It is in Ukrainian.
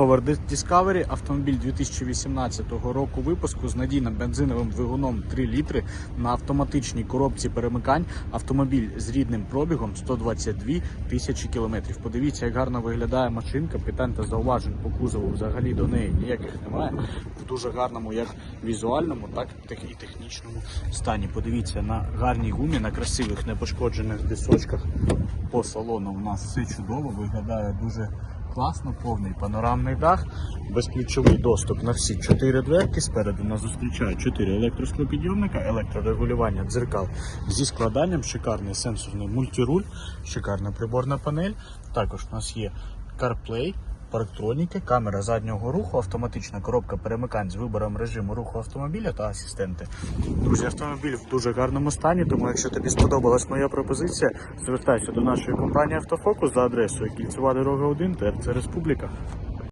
Power Discovery автомобіль 2018 року випуску з надійним бензиновим двигуном 3 літри на автоматичній коробці перемикань. Автомобіль з рідним пробігом 122 тисячі кілометрів. Подивіться, як гарно виглядає машинка. Питань та зауважень по кузову взагалі до неї ніяких немає. В дуже гарному як візуальному, так і технічному стані. Подивіться на гарній гумі, на красивих непошкоджених дисочках. По салону у нас все чудово, виглядає дуже класно, повний панорамний дах, безключовий доступ на всі чотири дверки. Спереду нас зустрічає чотири електросклопідйомника, електрорегулювання дзеркал зі складанням, шикарний сенсорний мультируль, шикарна приборна панель. Також у нас є CarPlay, парктроніки, камера заднього руху, автоматична коробка перемикань з вибором режиму руху автомобіля та асистенти. Друзі, автомобіль в дуже гарному стані, тому якщо тобі сподобалась моя пропозиція, звертайся до нашої компанії Автофокус за адресою Кільцева дорога 1, ТРЦ Республіка.